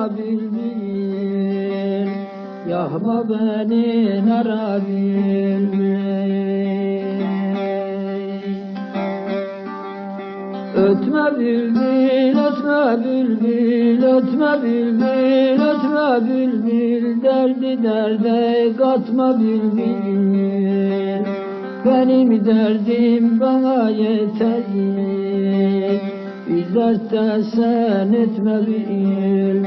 nara bülbül Yakma beni nara bülbül Ötme bülbül, ötme bülbül, ötme bülbül, ötme bülbül Derdi derde katma bülbül Benim derdim bana yeter Bir dertte sen etme bülbül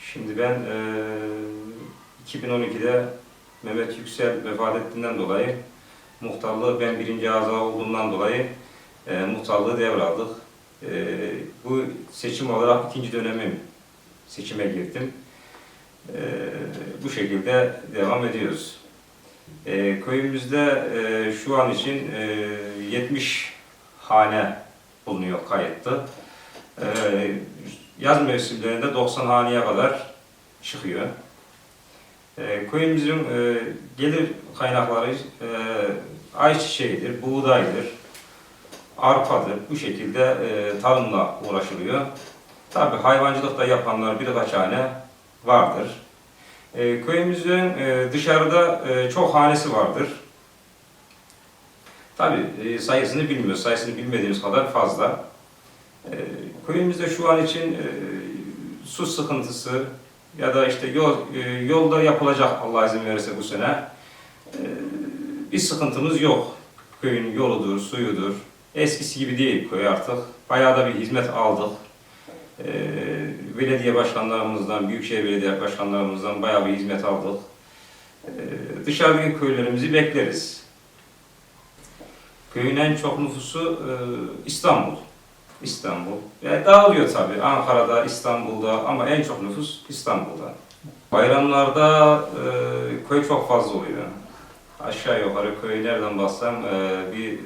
Şimdi ben eee 2012'de Mehmet Yüksel vefat ettiğinden dolayı muhtarlığı ben birinci aza olduğumdan dolayı eee muhtarlığı devraldık. Eee bu seçim olarak ikinci dönemim seçime girdim. Eee bu şekilde devam ediyoruz. Eee köyümüzde eee, şu an için eee, 70 hane bulunuyor kayıtlı. Eee, yaz mevsimlerinde 90 haneye kadar çıkıyor. Eee köyümüzün eee, gelir kaynakları eee ayçiçeğidir, buğdaydır, arpadır. Bu şekilde eee, tarımla uğraşılıyor. Tabi hayvancılık da yapanlar birkaç hane vardır. Eee, köyümüzün eee, dışarıda eee, çok hanesi vardır. Tabi sayısını bilmiyoruz, sayısını bilmediğimiz kadar fazla. Eee, köyümüzde şu an için eee, su sıkıntısı ya da işte yol eee, yolda yapılacak Allah izin verirse bu sene eee, bir sıkıntımız yok. Köyün yoludur, suyudur. Eskisi gibi değil köy artık. Bayağı da bir hizmet aldık. Eee, belediye başkanlarımızdan, büyükşehir belediye başkanlarımızdan bayağı bir hizmet aldık. Eee, dışarıdaki köylerimizi bekleriz. Köyün en çok nüfusu eee, İstanbul. İstanbul. Yani dağılıyor tabii. Ankara'da, İstanbul'da ama en çok nüfus İstanbul'da. Bayramlarda eee, köy çok fazla oluyor. Aşağı yukarı köyü nereden bassam eee, bir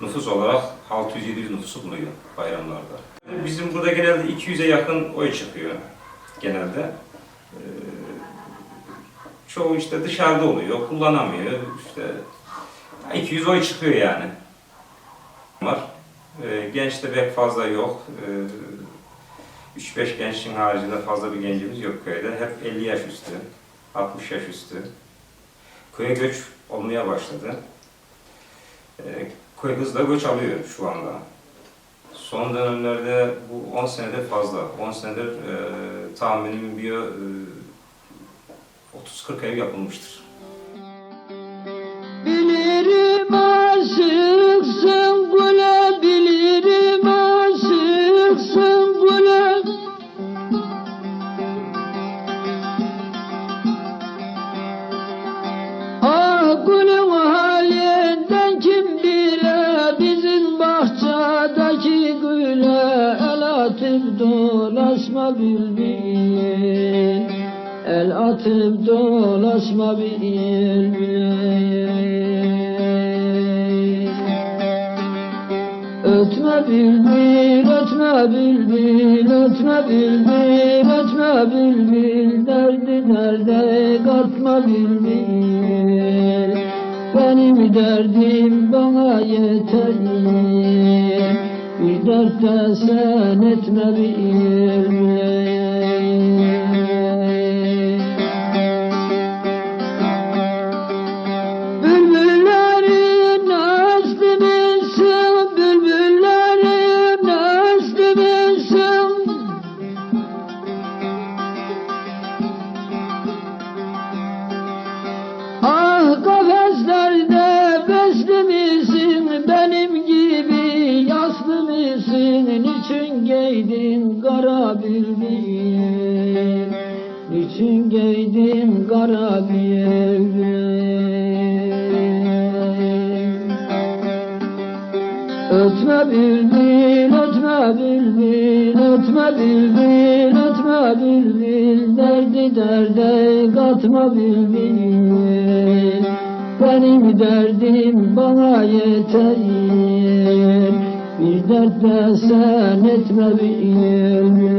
nüfus olarak 600-700 nüfusu buluyor bayramlarda. Bizim burada genelde 200'e yakın oy çıkıyor genelde. Eee, çoğu işte dışarıda oluyor, kullanamıyor. İşte 200 oy çıkıyor yani. Var. Eee, genç de pek fazla yok. Eee, 3-5 gençin haricinde fazla bir gencimiz yok köyde. Hep 50 yaş üstü, 60 yaş üstü. Köye göç olmaya başladı. Eee, köy hızla göç alıyor şu anda. Son dönemlerde bu 10 senedir fazla. 10 senedir eee tahminim bir eee, 30-40 ev yapılmıştır. Bülbül El atıp dolaşma bülbül Ötme bülbül, ötme bülbül, ötme bülbül, ötme bülbül Derdi nerede katma bülbül Benim derdim bana yeter Bir dertte sen etme bülbül Bülbüllerim Giydin kara bülbül? Niçin giydin kara bülbül? Ötme bülbül, ötme bülbül, ötme bülbül, ötme bülbül Derdi derde katma bülbül Benim derdim bana yeter Bir dertte sen etme bülbül